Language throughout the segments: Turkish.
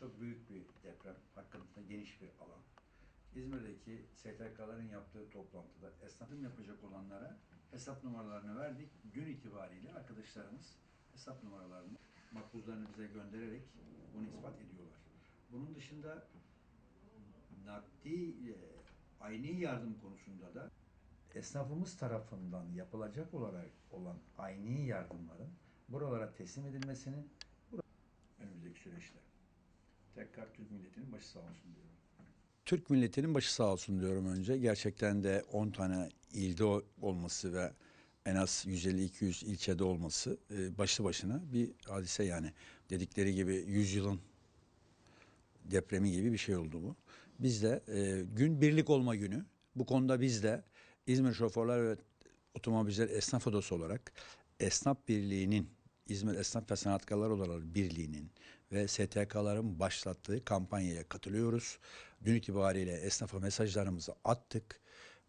Çok büyük bir deprem, hakkında geniş bir alan. İzmir'deki STK'ların yaptığı toplantıda esnafın yapacak olanlara hesap numaralarını verdik. Gün itibariyle arkadaşlarımız hesap numaralarını makbuzlarını bize göndererek bunu ispat ediyorlar. Bunun dışında nakdi e, aynı yardım konusunda da esnafımız tarafından yapılacak olarak olan aynı yardımların buralara teslim edilmesini önümüzdeki süreçte tekrar Türk milletinin başı sağ olsun diyorum. Türk milletinin başı sağ olsun diyorum önce. Gerçekten de 10 tane ilde olması ve en az 150-200 ilçede olması e, başlı başına bir hadise yani. Dedikleri gibi 100 yılın depremi gibi bir şey oldu bu. Biz de e, gün birlik olma günü. Bu konuda biz de İzmir Şoförler ve Otomobilciler Esnaf Odası olarak Esnaf Birliği'nin İzmir Esnaf ve Sanatkarlar Odaları Birliği'nin ve STK'ların başlattığı kampanyaya katılıyoruz. Dün itibariyle esnafa mesajlarımızı attık.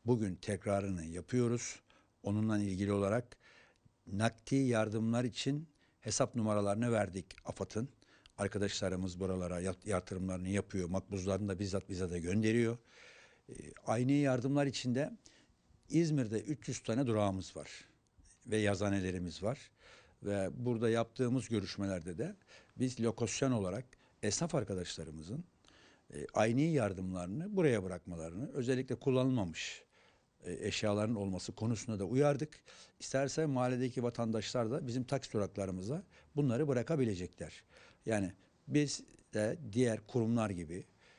Bugün tekrarını yapıyoruz. Onunla ilgili olarak nakdi yardımlar için hesap numaralarını verdik AFAD'ın. Arkadaşlarımız buralara yat- yatırımlarını yapıyor. Makbuzlarını da bizzat bize de gönderiyor. Ee, Aynı yardımlar içinde İzmir'de 300 tane durağımız var ve yazanelerimiz var. Ve burada yaptığımız görüşmelerde de biz lokasyon olarak esnaf arkadaşlarımızın e, aynı yardımlarını buraya bırakmalarını özellikle kullanılmamış e, eşyaların olması konusunda da uyardık. İsterse mahalledeki vatandaşlar da bizim taksi duraklarımıza bunları bırakabilecekler. Yani biz de diğer kurumlar gibi